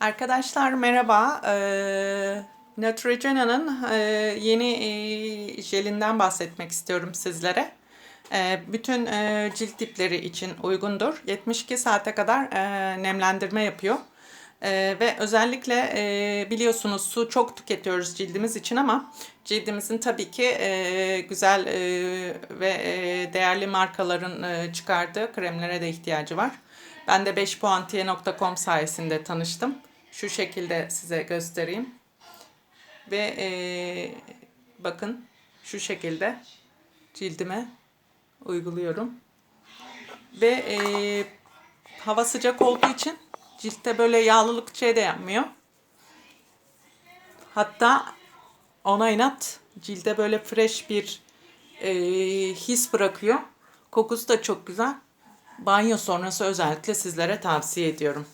Arkadaşlar merhaba. Ee, Neutrogena'nın e, yeni e, jelinden bahsetmek istiyorum sizlere. E, bütün e, cilt tipleri için uygundur. 72 saate kadar nemlendirme yapıyor. E, ve özellikle biliyorsunuz su çok tüketiyoruz cildimiz için ama cildimizin tabii ki güzel ve değerli markaların çıkardığı kremlere de ihtiyacı var. Ben de 5puantiye.com sayesinde tanıştım. Şu şekilde size göstereyim. Ve eee, bakın şu şekilde cildime uyguluyorum. Ve eee, hava sıcak olduğu için ciltte böyle yağlılık şey de yapmıyor. Hatta ona inat cilde böyle fresh bir eee, his bırakıyor. Kokusu da çok güzel. Banyo sonrası özellikle sizlere tavsiye ediyorum.